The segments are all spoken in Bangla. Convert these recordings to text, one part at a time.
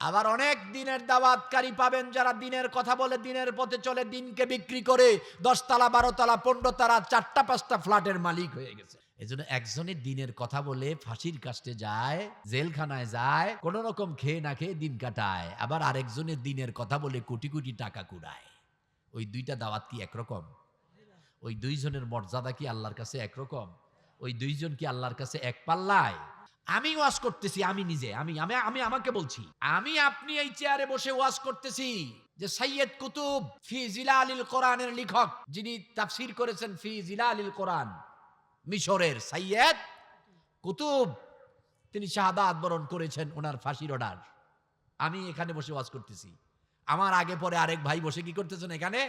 আবার অনেক দিনের দাওয়াতকারী পাবেন যারা দিনের কথা বলে, দিনের পথে চলে, দিনকে বিক্রি করে দশতলা, বারোতলা পনেরো তালা চারটা, পাঁচটা ফ্ল্যাটের মালিক হয়ে গেছে। এজন্য একজনের দিনের কথা বলে ফাঁসির কাস্টে যায়, জেলখানায় যায়, কোন রকম খেয়ে না খেয়ে দিন কাটায়, আবার আরেকজনের দিনের কথা বলে কোটি কোটি টাকা কুড়ায়। ওই দুইটা দাওয়াত কি একরকম? ওই দুইজনের মর্যাদা কি আল্লাহর কাছে একরকম? ওই দুইজন কি আল্লাহর কাছে এক পাল্লায়? আমি ওয়াজ করতেছি, আমি নিজে, আমি আমি আমি আমাকে বলছি। আমি আপনি এই চেয়ারে বসে ওয়াজ করতেছি যে সৈয়দ কুতুব ফি জিলালিল কোরআনের লেখক, যিনি তাফসির করেছেন ফি জিলালিল কোরআন, মিশরের সৈয়দ কুতুব, তিনি শাহাদাত বরণ করেছেন ওনার ফাঁসির অর্ডার আমি এখানে বসে ওয়াজ করতেছি। আমার আগে পরে আরেক ভাই বসে কি করতেছেন এখানে?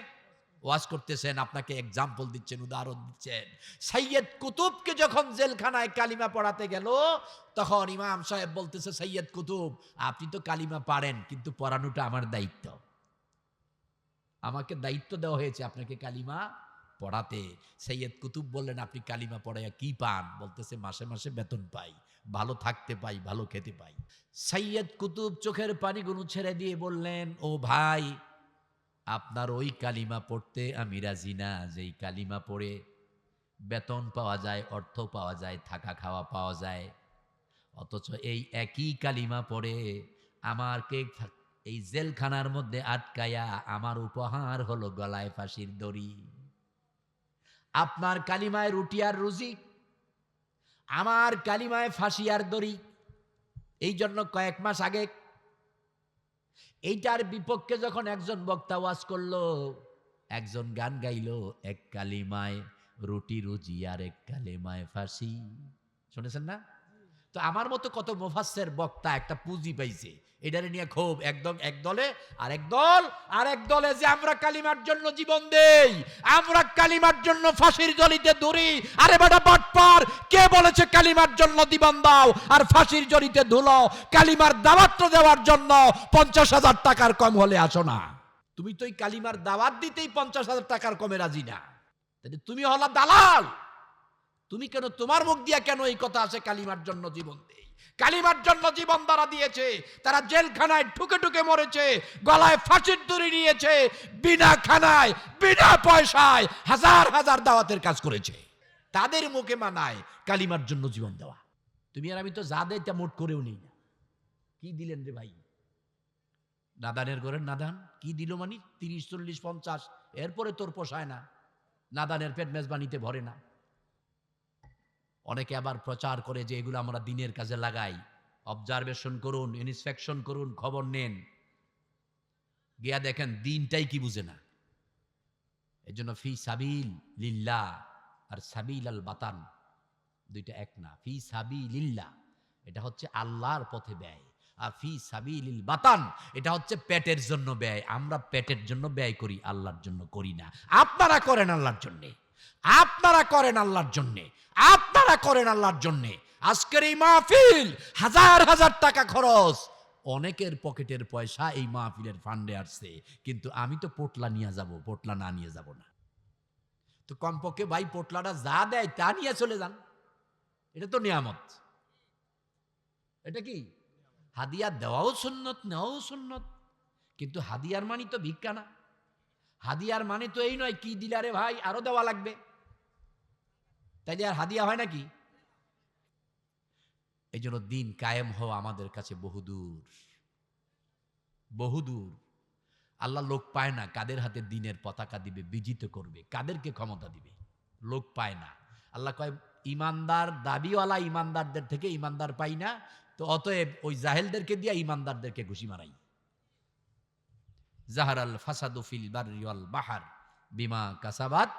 ওয়াজ করতেছেন, আপনাকে এক্সাম্পল দিচ্ছেন, উদাহরণ দিচ্ছেন। সৈয়দ কুতুবকে যখন জেলখানায় কালিমা পড়াতে গেল, তখন ইমাম সাহেব বলতেছে সৈয়দ কুতুব, আপনি তো কালিমা পারেন, কিন্তু পড়ানোটা আমার দায়িত্ব। আমাকে দায়িত্ব দেওয়া হয়েছে আপনাকে কালিমা পড়াতে। সৈয়দ কুতুব বললেন, আপনি কালিমা পড়াইয়া কি পান? বলতেছে, মাসে মাসে বেতন পাই, ভালো থাকতে পাই, ভালো খেতে পাই। সৈয়দ কুতুব চোখের পানিগুলো ছেড়ে দিয়ে বললেন, ও ভাই আপনার ওই কালিমা পড়তে আমি রাজি না। যেই কালিমা পড়ে বেতন পাওয়া যায়, অর্থ পাওয়া যায়, থাকা খাওয়া পাওয়া যায়। অথচ এই একই কালিমা পড়ে আমারকে এই জেলখানার মধ্যে আটকায়া আমার উপহার হলো গলায় ফাঁসির দড়ি। আপনার কালিমায় রুটি আর রুজি, আমার কালিমায় ফাঁসি আর দড়ি। এই জন্য কয়েক মাস আগে এইটার বিপক্ষে যখন একজন বক্তা ওয়াজ করল, একজন গান গাইলো, এক কালিমায় রুটি রুজি আর এক কালিমায় ফাঁসি। শুনেছেন না? তো আমার মতো কত মুফাসসের বক্তা একটা পুঁজি পাইছে, এটারে নিয়ে খুব একদম এক দলে আর এক দল আর এক দলে যে আমরা কালিমার জন্য জীবন দেই, আমরা কালিমার জন্য ফাঁসির জলিতে দৌড়ি আরে বেটা বাটপার, কে বলেছে কালিমার জন্য জীবন দাও আর ফাঁসির জড়িতে ধুলো? কালিমার দাওয়াত দেওয়ার জন্য পঞ্চাশ হাজার টাকার কম হলে আসো না। তুমি তো এই কালিমার দাওয়াত দিতেই পঞ্চাশ হাজার টাকার কমে রাজি না। তুমি হলা দালাল। তুমি কেন তোমার মুখ দিয়া কেন এই কথা আছে কালিমার জন্য জীবন দেই? কালিমার জন্য জীবন তারা দিয়েছে, তারা জেলখানায় ঠুকে ঠুকে মরেছে, গলায় ফাঁসির দড়ি নিয়েছে, বিনা খানায়, বিনা পয়সায় হাজার হাজার দাওয়াতের কাজ করেছে। তাদের মুখে মানায় কালিমার জন্য জীবন দেওয়া। তুমি আর আমি তো যা দেয় তা মোট করেও নেই না। কি দিলেন রে ভাই? নাদানের ঘরের নাদান? কি দিল মানে? তিরিশ, চল্লিশ, পঞ্চাশ। এরপরে তোর পোষায় না। নাদানের পেট মেজবানিতে ভরে না। অনেকে আবার প্রচার করে যে এগুলো আমরা দিনের কাজে লাগাই। অবজারভেশন করুন ইন্সপেকশন করুন, খবর নেন। গিয়া দেখেন দিনটাই কি বুঝে না। এই জন্য ফি সাবিল লিল্লা আর সাবিল আল বাতান দুইটা এক না। ফি সাবি লিল্লা এটা হচ্ছে আল্লাহর পথে ব্যয়। আর ফি সাবিলিল বাতান, এটা হচ্ছে পেটের জন্য ব্যয়। আমরা পেটের জন্য ব্যয় করি, আল্লাহর জন্য করি না। আপনারা করেন আল্লাহর জন্যে। আপনারা করেন আল্লাহর জন্যে, আপনারা করেন আল্লাহর জন্যে। আজকের এই মাহফিল হাজার হাজার টাকা খরচ। অনেকের পকেটের পয়সা এই মাহফিলের ফান্ডে আসছে, কিন্তু আমি তো পোটলা নিয়ে যাব, পোটলা না নিয়ে যাব না। তো কমপক্ষে ভাই পোটলাটা যা দেয় তা নিয়ে চলে যান। এটা তো নিয়ামত। এটা কি? হাদিয়া দেওয়াও সুন্নত, নেওয়াও সুন্নত। কিন্তু হাদিয়ার মানে তো ভিক্ষা না। হাদিয়ার মানে তো এই নয়, কি দিলারে ভাই? আরও দেওয়া লাগবে। তাইলে আর হাদিয়া হয় নাকি? এই জন্য দিন কায়েম হওয়া আমাদের কাছে বহুদূর। বহুদূর। আল্লাহ লোক পায় না কাদের হাতে দিনের পতাকা দিবে, বিজিত করবে, কাদেরকে ক্ষমতা দিবে? লোক পায় না। আল্লাহ কয়, ইমানদার দাবিওয়ালা ইমানদারদের থেকে ইমানদার পাই না, তো অতএব ওই জাহেলদেরকে দিয়ে ইমানদারদেরকে ঘুষি মারাই। জাহারাল ফাসাদু ফিল বাররি বাহার বিমা কাসাবাত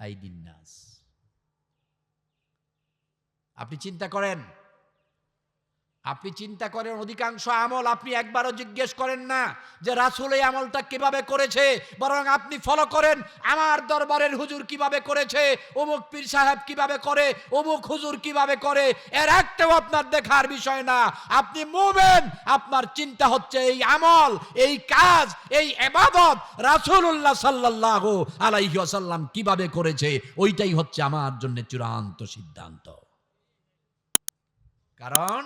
আইদিন নাস। আপনি চিন্তা করেন আপনি চিন্তা করেন, অধিকাংশ আমল আপনি একবারও জিজ্ঞেস করেন না যে রাসুল এই আমলটা কীভাবে করেছে, বরং আপনি ফলো করেন, আমার দরবারের হুজুর কীভাবে করেছে, অমুক পীর সাহেব কীভাবে করে, অমুক হুজুর কীভাবে করে, এর একটাও আপনার দেখার বিষয় না। আপনি মুভেন আপনার চিন্তা হচ্ছে এই আমল, এই কাজ, এই এবাদত রাসূলুল্লাহ সাল্লাল্লাহু আলাইহি ওয়াসাল্লাম কীভাবে করেছে, ওইটাই হচ্ছে আমার জন্য চূড়ান্ত সিদ্ধান্ত। কারণ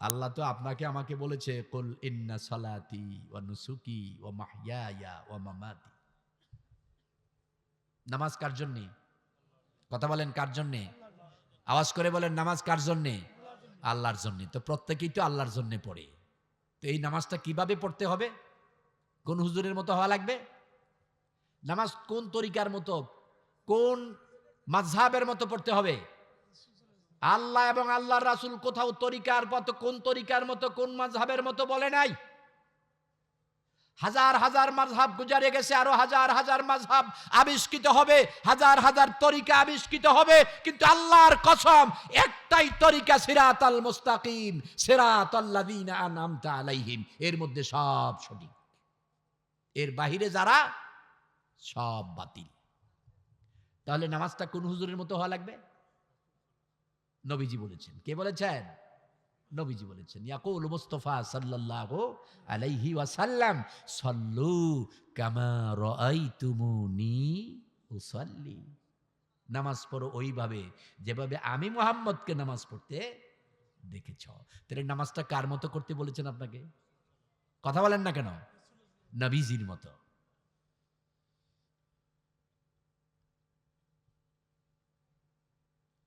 আল্লাহ তো আপনাকে আমাকে বলেছে, কুল ইন্না সালাতি ওয়া নুসুকি ওয়া মাহইয়ায়া ওয়া মামাতি। নামাজ কার জন্যে? কথা বলেন, কার জন্যে? আওয়াজ করে বলেন, নামাজ কার জন্যে? আল্লাহর জন্যে। তো প্রত্যেকেই তো আল্লাহর জন্যে পড়ে। তো এই নামাজটা কীভাবে পড়তে হবে? কোন হুজুরের মতো হওয়া লাগবে? নামাজ কোন তরিকার মতো, কোন মাঝহাবের মতো পড়তে হবে? আল্লাহ এবং আল্লাহর রাসূল কোথাও তরিকার মতো, কোন তরিকার মতো, কোন মাঝহাবের মতো বলে নাই? হাজার হাজার মাঝহাব গুজারে গেছে, আরও হাজার হাজার মাঝহাব আবিষ্কৃত হবে, হাজার হাজার তরিকা আবিষ্কৃত হবে, কিন্তু আল্লাহর কসম, একটাই তরিকা সিরাত আল মুস্তাকিম সিরাত আল্লাযীনা আনআমতা আলাইহিম। এর মধ্যে সব সঠিক। এর বাহিরে যারা, সব বাতিল। তাহলে নামাজটা কোন হুজুরের মতো হওয়া লাগবে? নবীজি বলেছেন। কে বলেছেন? নবীজি বলেছেন, ইয়াকুল মুস্তাফা সাল্লাল্লাহু আলাইহি ওয়াসাল্লাম, সল্লু কামা রাআইতুমুনি উসাল্লি। নামাজ পড়ো ওইভাবে, যেভাবে আমি মোহাম্মদকে নামাজ পড়তে দেখেছ। তাহলে নামাজটা কার মতো করতে বলেছেন আপনাকে? কথা বলেন না কেন? নবীজির মতো।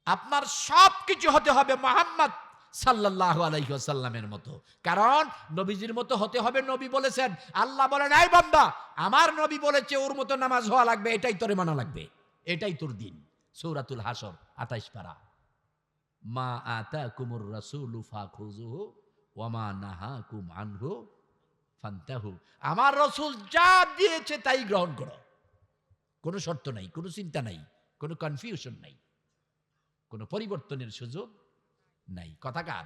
আপনার সব কিছু হতে হবে মোহাম্মদ সাল্লাহ আলাইসাল্লামের মতো। কারণ নবীজির মতো হতে হবে নবী বলেছেন, আল্লাহ বলেন, এই বান্দা, আমার নবী বলেছে ওর মতো নামাজ হওয়া লাগবে, এটাই তোরে মানা লাগবে। এটাই তোর দিন। সৌরাতুল হাসর আতাইশ পারা। মা আতা কুমুর রাসুল ওয়ামা নাহা কুম আনহু ফান্তাহু। আমার রসুল যা দিয়েছে তাই গ্রহণ করো। কোনো শর্ত নাই, কোনো চিন্তা নাই, কোনো কনফিউশন নাই। কোনো পরিবর্তনের সুযোগ নাই। কথা কার?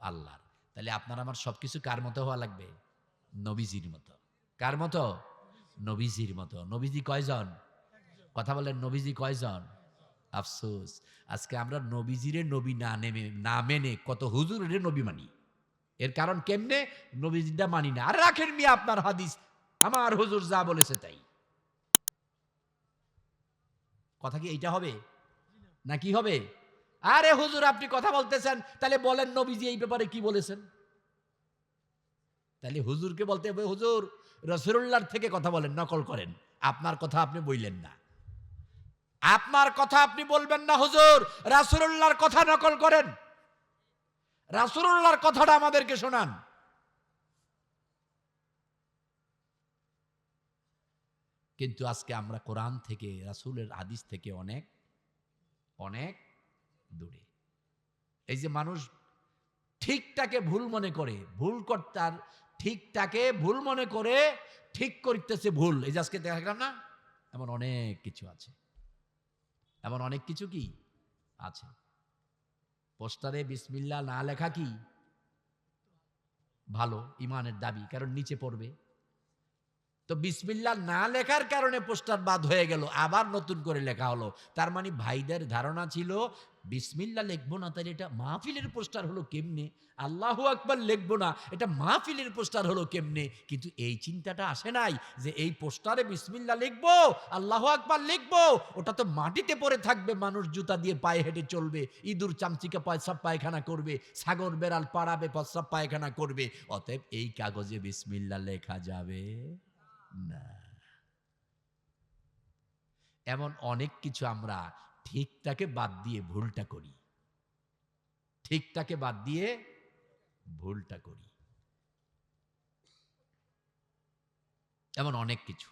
আল্লাহর। তাহলে আপনার আমার সবকিছু কার মতো হওয়া লাগবে? নবীজির মতো। কার মতো? নবীজির মতো। নবীজি কয়জন? কথা বলেন, নবীজি কয়জন? আফসোস। আজকে আমরা নবীজিরে নবী না নেমে, না মেনে কত হুজুরের নবী মানি। এর কারণ কেমনে? নবীজিটা মানি না। আর রাখেন মিয়া আপনার হাদিস। আমার হুজুর যা বলেছে তাই। কথা কি এইটা হবে? না কি হবে? আরে হুজুর, আপনি কথা বলতেছেন, তাহলে বলেন নবীজি এই ব্যাপারে কি বলেছেন? তাহলে হুজুরকে বলতে হবে, হুজুর রসুল্লাহর থেকে কথা বলেন, নকল করেন। আপনার কথা আপনি বললেন না। আপনার কথা আপনি বলবেন না, হুজুর রাসুল্লাহর কথা নকল করেন। রাসুল্লাহর কথাটা আমাদেরকে শোনান। কিন্তু আজকে আমরা কোরআন থেকে, রাসুলের হাদিস থেকে অনেক অনেক দূরে। এই যে মানুষ ঠিকটাকে ভুল মনে করে, ভুল কর্তার ঠিকটাকে ভুল মনে করে ঠিক করতেছে ভুল। এই যে আজকে দেখালাম না, এমন অনেক কিছু আছে। এমন অনেক কিছু কি আছে? পোস্টারে বিসমিল্লা না লেখা কি? ভালো ইমানের দাবি, কারণ নিচে পড়বে। তো বিসমিল্লা না লেখার কারণে পোস্টার বাদ হয়ে গেল, আবার নতুন করে লেখা হলো। তার মানে ভাইদের ধারণা ছিল বিসমিল্লা লিখব না, তাহলে এটা মাহফিলের পোস্টার হলো কেমনে? আল্লাহ আকবার লিখব না, এটা মাহফিলের পোস্টার হলো কেমনে? কিন্তু এই চিন্তাটা আসে নাই যে এই পোস্টারে বিসমিল্লা লিখব, আল্লাহ আকবার লিখব, ওটা তো মাটিতে পড়ে থাকবে, মানুষ জুতা দিয়ে পায়ে হেঁটে চলবে, ইঁদুর চামচিকা পয়সা পায়খানা করবে, সাগর বেড়াল পাড়াবে পয়সা পায়খানা করবে, অতএব এই কাগজে বিসমিল্লা লেখা যাবে। না। এমন অনেক কিছু আমরা ঠিকটাকে বাদ দিয়ে ভুলটা করি। ঠিকটাকে বাদ দিয়ে ভুলটা করি। এমন অনেক কিছু।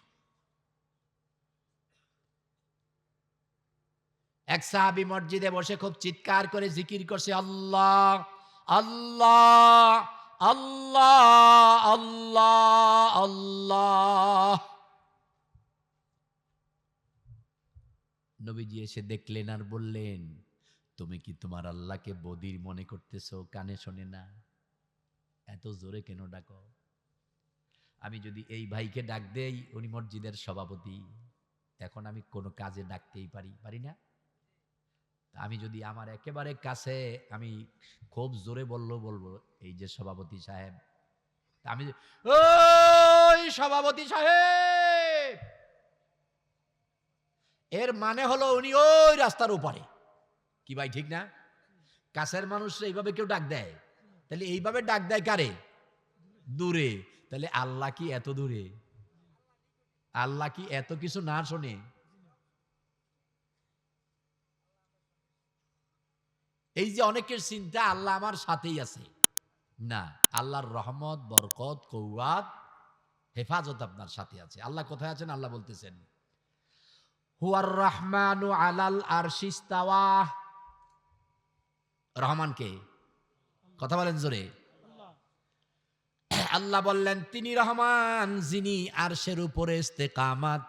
এক সাহাবি মসজিদে বসে খুব চিৎকার করে জিকির করছে, আল্লাহ! আল্লাহ! আল্লাহ আল্লাহ আল্লাহ। নবীজি এসে দেখলেন আর বললেন, তুমি কি তোমার আল্লাহকে বদির মনে করতেছো? কানে শোনে না। এত জোরে কেন ডাকো? আমি যদি এই ভাইকে ডাক দেই, উনি মসজিদের সভাপতি। এখন আমি কোনো কাজে ডাকতেই পারি পারি না। আমি যদি আমার একেবারে কাছে, আমি খুব জোরে বলল, বলব এই যে সভাপতি সাহেব আমি ওই সভাপতি সাহেব! এর মানে হলো উনি ওই রাস্তার উপরে। কি ভাই, ঠিক না? কাছের মানুষ এইভাবে কেউ ডাক দেয়? তাহলে এইভাবে ডাক দেয় কারে? দূরে। তাহলে আল্লাহ কি এত দূরে? আল্লাহ কি এত কিছু না শোনে? এই যে অনেকের চিন্তা, আল্লাহ আমার সাথেই আছে। না, আল্লাহর রহমত, বরকত, কৌয়াত, হেফাজত আপনার সাথে আছে। আল্লাহ কোথায় আছেন? আল্লাহ বলতেছেন, হুয়ার রহমানু আলাল আরশিস্তাওয়া রহমানকে কথা বলেন জোরে। আল্লাহ বললেন, তিনি রহমান, যিনি আরশের উপরে ইস্তেকামাত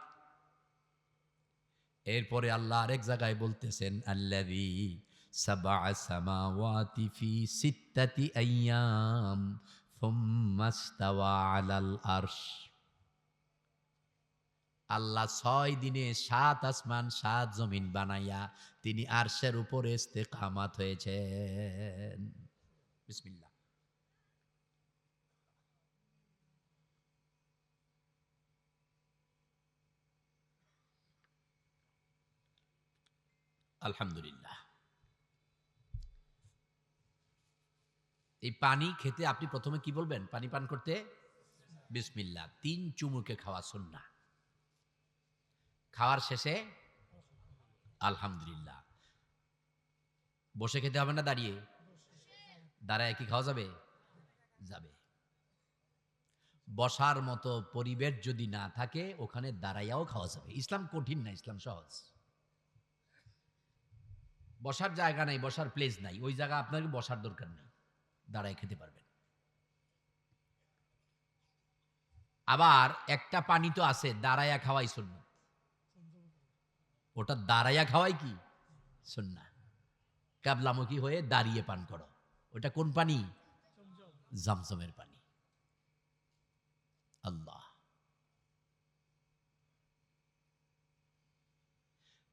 এরপরে আল্লাহ আরেক জায়গায় বলতেছেন, আল্লাযী সাবআ সামাওয়াতি ফি সিত্তাতি আইয়াম সুম্মা ইস্তাওয়া আলাল আরশ আল্লাহ ছয় দিনে সাত আসমান, সাত জমিন বানাইয়া তিনি আরশের হয়েছেন। বিসমিল্লাহ। আলহামদুলিল্লাহ। এই পানি খেতে আপনি প্রথমে কি বলবেন? পানি পান করতে? বিসমিল্লাহ। তিন চুমুকে খাওয়া সুন্না খাওয়ার শেষে আলহামদুলিল্লাহ। বসে খেতে হবে না দাঁড়িয়ে? দাঁড়ায় কি খাওয়া যাবে? যাবে। বসার মতো পরিবেশ যদি না থাকে, ওখানে দাঁড়াইয়াও খাওয়া যাবে। ইসলাম কঠিন না, ইসলাম সহজ। বসার জায়গা নাই, বসার প্লেস নাই। ওই জায়গা আপনাকে বসার দরকার নেই। দাঁড়ায় খেতে পারবেন। আবার একটা পানি তো আছে দাঁড়াইয়া খাওয়াই শূন্য ওটা দাঁড়াইয়া খাওয়াই কি? শূন্য কাবলামুখী হয়ে দাঁড়িয়ে পান করো। ওটা কোন পানি? জমজমের পানি। আল্লাহ।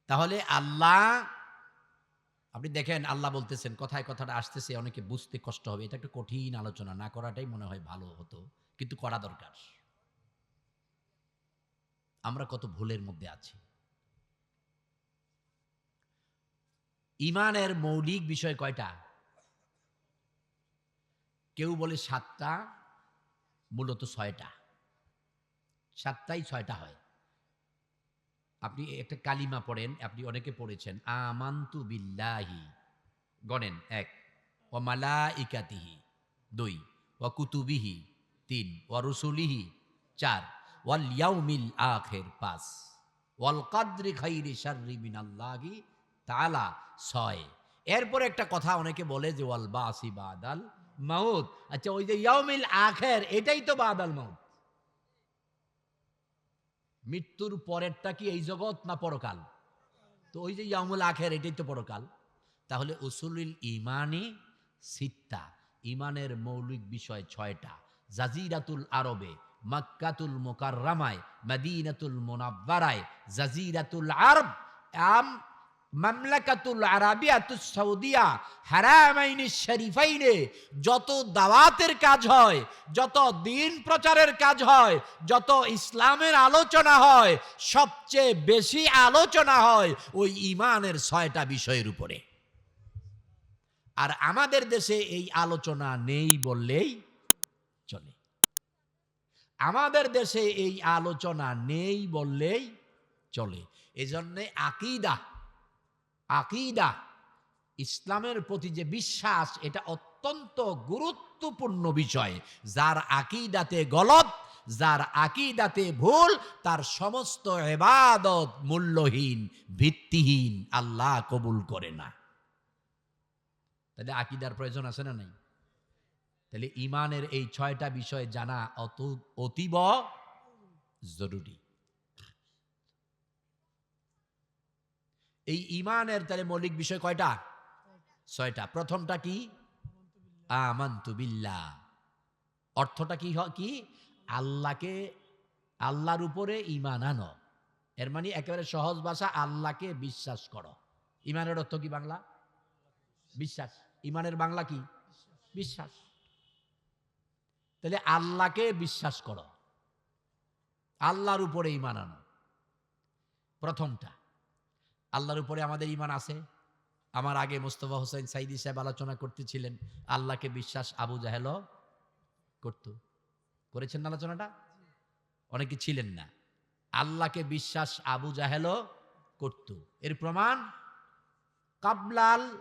তাহলে আল্লাহ আপনি দেখেন আল্লাহ বলতেছেন, কথায় কথাটা আসতেছে, অনেকে বুঝতে কষ্ট হবে। এটা একটা কঠিন আলোচনা, না করাটাই মনে হয় ভালো হতো, কিন্তু করা দরকার। আমরা কত ভুলের মধ্যে আছি। ইমানের মৌলিক বিষয় কয়টা? কেউ বলে সাতটা, মূলত ছয়টা। সাতটাই ছয়টা হয়। আপনি একটা কালিমা পড়েন, আপনি অনেকে পড়েছেন, আমান্তু বিল্লাহি গণেন, এক ও মালা ইকাতিহি দুই ও কুতুবিহি তিন ও রসুলিহি চার, ওয়াল ইয়াউমিল আখের পাঁচ, ওয়াল কাদ্রি খাইরি শাররি মিনাল্লাহি তালা ছয়, এরপরে একটা কথা অনেকে বলে যে, ওয়াল বাসি বাদাল মাউত আচ্ছা ওই যে ইয়াউমিল আখের, এটাই তো বাদাল মাউত। মৃত্যুর পরেরটা কি এই জগৎ না পরকাল? তো ওই যে ইয়ামুল আখের এটাই তো পরকাল। তাহলে উসুলুল ইমানি সিত্তা ইমানের মৌলিক বিষয় ছয়টা। জাজিরাতুল আরবে, মাক্কাতুল মোকাররামায়, মদিনাতুল মোনাব্বারায় জাজিরাতুল আরব, আম মামলাকাতুল আরাবিয়াতুস সৌদিয়া হারামাইনি শরীফাইনে, যত দাওয়াতের কাজ হয়, যত দিন প্রচারের কাজ হয়, যত ইসলামের আলোচনা হয়, সবচেয়ে বেশি আলোচনা হয় ওই ইমানের ছয়টা বিষয়ের উপরে। আর আমাদের দেশে এই আলোচনা নেই বললেই চলে। আমাদের দেশে এই আলোচনা নেই বললেই চলে। এজন্যে আকিদা আকিদা, ইসলামের প্রতি যে বিশ্বাস, এটা অত্যন্ত গুরুত্বপূর্ণ বিষয়। যার আকিদাতে গলত, যার আকিদাতে ভুল, তার সমস্ত এবাদত মূল্যহীন, ভিত্তিহীন আল্লাহ কবুল করে না। তাহলে আকিদার প্রয়োজন আছে না নাই? তাহলে ইমানের এই ছয়টা বিষয় জানা অত অতীব জরুরি। এই ইমানের তাহলে মৌলিক বিষয় কয়টা? ছয়টা। প্রথমটা কি? আমান্তু বিল্লাহ। অর্থটা কি কি? আল্লাহকে, আল্লাহর উপরে ইমান আনো। এর মানে একেবারে সহজ ভাষা, আল্লাহকে বিশ্বাস করো। ইমানের অর্থ কি বাংলা? বিশ্বাস। ইমানের বাংলা কি? বিশ্বাস। তাহলে আল্লাহকে বিশ্বাস করো। আল্লাহর উপরে ইমান আনো। প্রথমটা। আল্লাহর উপরে আমাদের ইমান আছে। আমার আগে মোস্তফা হোসেন সাইদি সাহেব আলোচনা করতেছিলেন, আল্লাহকে বিশ্বাস আবু জাহেল করত। করেছেন আলোচনাটা? অনেকে ছিলেন না। আল্লাহকে বিশ্বাস আবু জাহেল করত। এর প্রমাণ, কাবলাল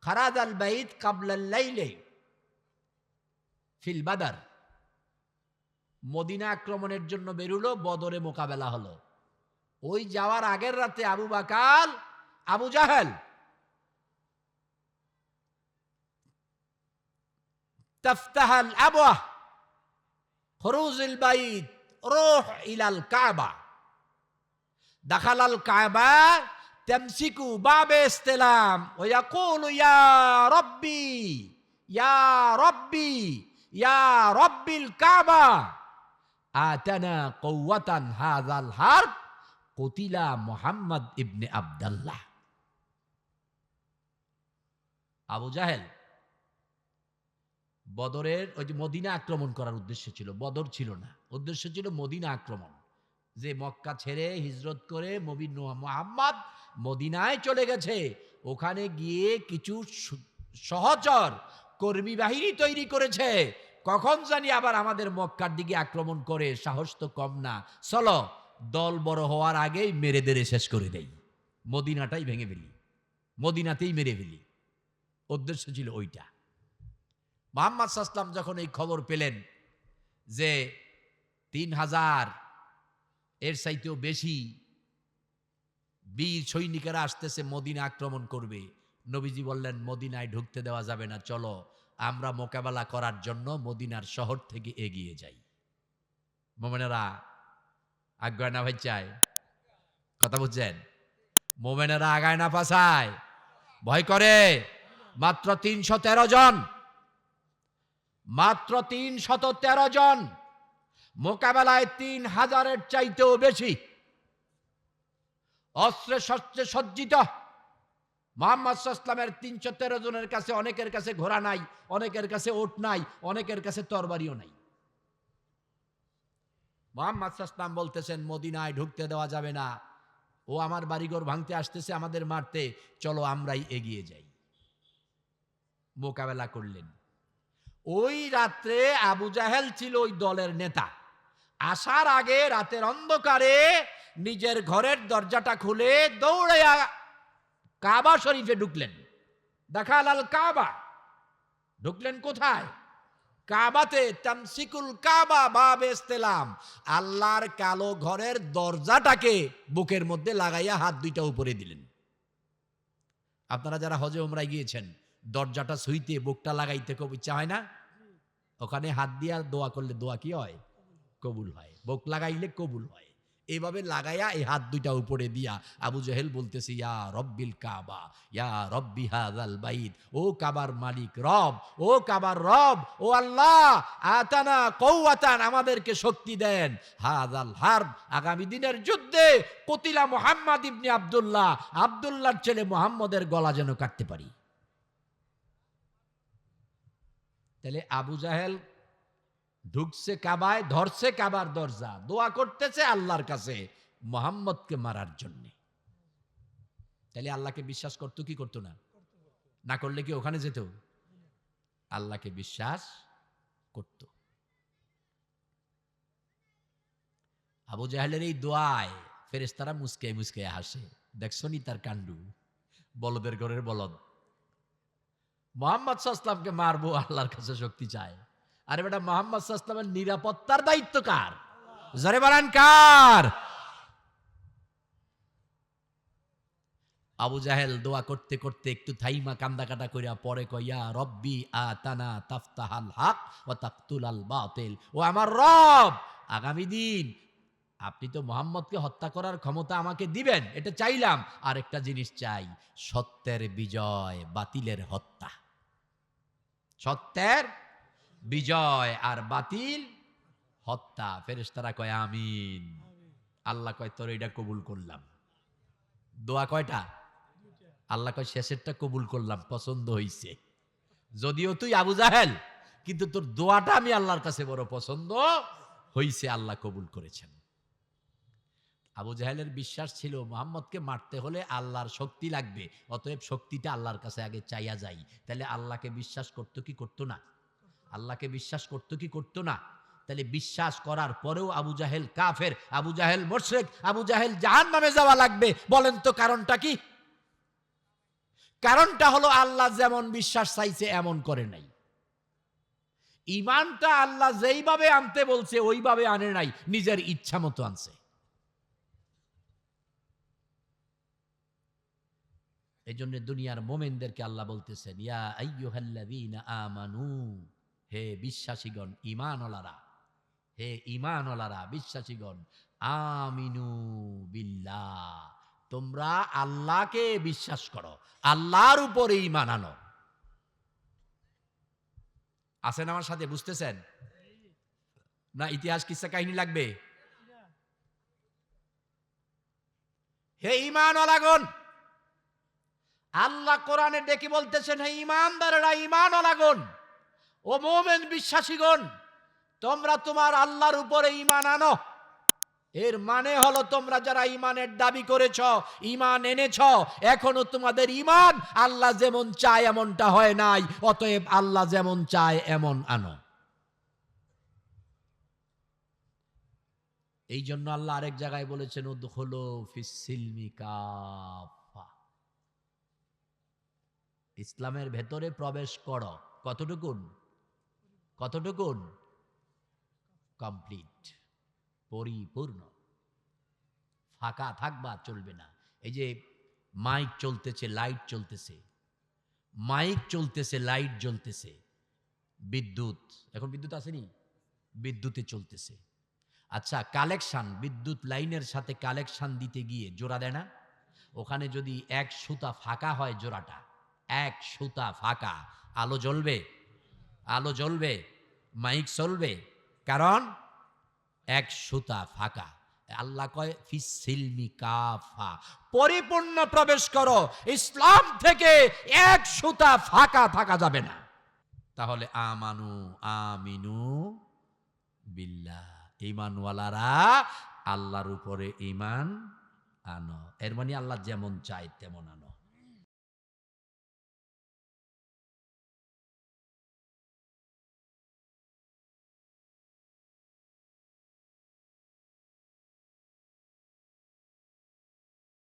খারাজ আল বাইত কাবলাল ফিল বাদার। মদিনা আক্রমণের জন্য বেরুলো, বদরে মোকাবেলা হলো। ওই যাওয়ার আগের রাতে আবু বাকাল আবু জাহেল تفتح الأبوة خروج البيت روح إلى الكعبة دخل الكعبة تمسك باب استلام ويقول يا ربي يا ربي يا رب الكعبة آتنا قوة هذا الحرب কতিলা মোহাম্মদ ইবনে আবদাল্লাহ। আবু জাহেল, বদরের ওই যে মদিনা আক্রমণ করার উদ্দেশ্য ছিল, বদর ছিল না। উদ্দেশ্য ছিল মদিনা আক্রমণ। যে মক্কা ছেড়ে হিজরত করে মবিন মোহাম্মদ মদিনায় চলে গেছে। ওখানে গিয়ে কিছু সহচর কর্মী বাহিনী তৈরি করেছে। কখন জানি আবার আমাদের মক্কার দিকে আক্রমণ করে, সাহস তো কম না। চলো দল বড় হওয়ার আগেই মেরে দেরে শেষ করে দেই। মদিনাটাই ভেঙে ফেলি। মদিনাতেই মেরে ফেলি। উদ্দেশ্য ছিল ওইটা। মোহাম্মদ সাসলাম যখন এই খবর পেলেন যে তিন হাজার এর চাইতেও বেশি বীর সৈনিকেরা আসতেছে, মদিনা আক্রমণ করবে। নবীজি বললেন, মদিনায় ঢুকতে দেওয়া যাবে না, চলো। আমরা মোকাবেলা করার জন্য মদিনার শহর থেকে এগিয়ে যাই। মোমেনেরা আজ্ঞা না ভাই চায় কথা বুঝছেন? মোমেনেরা আগায় না পাশায় ভয় করে। মাত্র তিনশো তেরো জন। মাত্র তিন শত তেরো জন। মোকাবেলায় তিন হাজারের চাইতেও বেশি। অস্ত্রে শস্ত্রে সজ্জিত। মোহাম্মদ সাল্লামের তিনশো তেরো জনের কাছে অনেকের কাছে ঘোড়া নাই, অনেকের কাছে ওট নাই, অনেকের কাছে তরবারিও নাই। মোহাম্মদ সাল্লাম বলতেছেন, মদিনায় ঢুকতে দেওয়া যাবে না। ও আমার বাড়িঘর ভাঙতে আসতেছে, আমাদের মারতে। চলো আমরাই এগিয়ে যাই। মোকাবেলা করলেন। ওই রাত্রে আবু জাহেল ছিল ওই দলের নেতা। আসার আগে রাতের অন্ধকারে নিজের ঘরের দরজাটা খুলে দৌড়াইয়া কাবা শরীফে ঢুকলেন। দেখাল আল কাবা। ঢুকলেন কোথায়? কাবাতে তামসিকুল কাবা বাবে ইস্তেলাম। আল্লাহর কালো ঘরের দরজাটাকে বুকের মধ্যে লাগাইয়া হাত দুইটা উপরে দিলেন। আপনারা যারা হজে উমরায় গিয়েছেন, দরজাটা সুইতে বুকটা লাগাইতে খুব ইচ্ছা হয় না? ওখানে হাত দিয়া দোয়া করলে দোয়া কি হয়? কবুল হয়। বুক লাগাইলে কবুল হয়। এইভাবে লাগাইয়া এই হাত দুইটা উপরে দিয়া আবু জাহেল বলতেছে, ইয়া রব্বিল কাবা, ইয়া রব্বি হাজাল বাইদ ও কাবার মালিক রব, ও কাবার রব, ও আল্লাহ, আতানা কৌয়াতান আমাদেরকে শক্তি দেন। হাজাল হারব, আগামী দিনের যুদ্ধে কতিলা মোহাম্মদ ইবনি আব্দুল্লাহ, আবদুল্লাহর ছেলে মোহাম্মদের গলা যেন কাটতে পারি। তাহলে আবু জাহেল ঢুকছে কাবায়, ধরছে কাবার দরজা। দোয়া করতেছে আল্লাহর কাছে মোহাম্মদকে মারার জন্য। তাহলে আল্লাহকে বিশ্বাস করতো কি করতো না? না করলে কি ওখানে যেত? আল্লাহকে বিশ্বাস করত। আবু জাহেলের এই দোয়ায় ফেরেস্তারা মুসকে মুসকে হাসে। দেখছ নি তার কাণ্ডু? বলদের ঘরের বলদ। মোহাম্মদ সাল্লামকে মারবো, আল্লাহর কাছে শক্তি চায় আরে বেটা মোহাম্মদ সাল্লামের নিরাপত্তার দায়িত্ব কার? জরে বারান কার? আবু জাহেল দোয়া করতে করতে একটু থাইমা কান্দা কাটা করিয়া পরে কইয়া রব্বি আতানা তাফতাহাল হক ও তাকতুল আল বাতিল। ও আমার রব, আগামী দিন আপনি তো মোহাম্মদকে হত্যা করার ক্ষমতা আমাকে দিবেন, এটা চাইলাম। আর একটা জিনিস চাই, সত্যের বিজয় বাতিলের হত্যা। সত্যের বিজয় আর বাতিল, হত্যা। ফেরেশতারা কয়, আমিন। আল্লাহ কয়, তোর এটা কবুল করলাম। দোয়া কয়টা? আল্লাহ কয়, শেষেরটা কবুল করলাম, পছন্দ হইছে। যদিও তুই আবু জাহেল, কিন্তু তোর দোয়াটা আমি আল্লাহর কাছে বড় পছন্দ হইছে, আল্লাহ কবুল করেছেন। আবু জাহেলের বিশ্বাস ছিল, মোহাম্মদকে মারতে হলে আল্লাহর শক্তি লাগবে, অতএব শক্তিটা আল্লাহর কাছে আগে চাইয়া যাই। তাহলে আল্লাহকে বিশ্বাস করতো কি করতো না? আল্লাহকে বিশ্বাস করতো কি করতো না? তাহলে বিশ্বাস করার পরেও আবু জাহেল কাফের, আবু জাহেল মোর্শেক আবু জাহেল জাহান নামে যাওয়া লাগবে। বলেন তো কারণটা কি? কারণটা হলো আল্লাহ যেমন বিশ্বাস চাইছে, এমন করে নাই। ইমানটা আল্লাহ যেইভাবে আনতে বলছে, ওইভাবে আনে নাই, নিজের ইচ্ছা মতো আনছে। এই জন্য দুনিয়ার মোমেনদেরকে আল্লাহ বলতেছেন, ইয়া আইয়ুহাল্লাযীনা আমানু। হে বিশ্বাসীগণ, ঈমানওয়ালারা, হে ঈমানওয়ালারা, বিশ্বাসীগণ, আমিনু বিল্লাহ, তোমরা আল্লাহকে বিশ্বাস করো, আল্লাহর উপরে ঈমান আনো। আছেন আমার সাথে, বুঝতেছেন? না, ইতিহাস কিসা কাহিনী লাগবে? হে ঈমানওয়ালাগণ, আল্লাহ কোরআনে ডেকে বলতেছেন, হে ইমানদারেরা ইমান লাগুন ও মোমেন বিশ্বাসীগণ, তোমরা তোমার আল্লাহর উপরে ইমান আনো। এর মানে হলো তোমরা যারা ইমানের দাবি করেছ ইমান এনেছ, এখনও তোমাদের ইমান আল্লাহ যেমন চায় এমনটা হয় নাই, অতএব আল্লাহ যেমন চায় এমন আনো। এই জন্য আল্লাহ আরেক জায়গায় বলেছেন কাফা ইসলামের ভেতরে প্রবেশ করো। কতটুকুন? কতটুকুন? কমপ্লিট পরিপূর্ণ। ফাঁকা থাকবা, চলবে না। এই যে মাইক চলতেছে লাইট চলতেছে। মাইক চলতেছে লাইট জ্বলতেছে। বিদ্যুৎ, এখন বিদ্যুৎ আসেনি? বিদ্যুতে চলতেছে। আচ্ছা কালেকশন বিদ্যুৎ লাইনের সাথে কালেকশন দিতে গিয়ে জোড়া দেয় না? ওখানে যদি এক সুতা ফাঁকা হয় জোড়াটা, এক সুতা ফাঁকা, আলো জ্বলবে? আলো জ্বলবে, মাইক চলবে, কারণ এক সুতা ফাঁকা। আল্লাহ কয় ফিসিলমি কাফা। পরিপূর্ণ প্রবেশ করো, ইসলাম থেকে এক সুতা ফাঁকা থাকা যাবে না। তাহলে আমানু আমিনু বিল্লাহ। ইমানওয়ালারা আল্লাহর উপরে ইমান আনো। এর মানে আল্লাহ যেমন চায় তেমন আনো।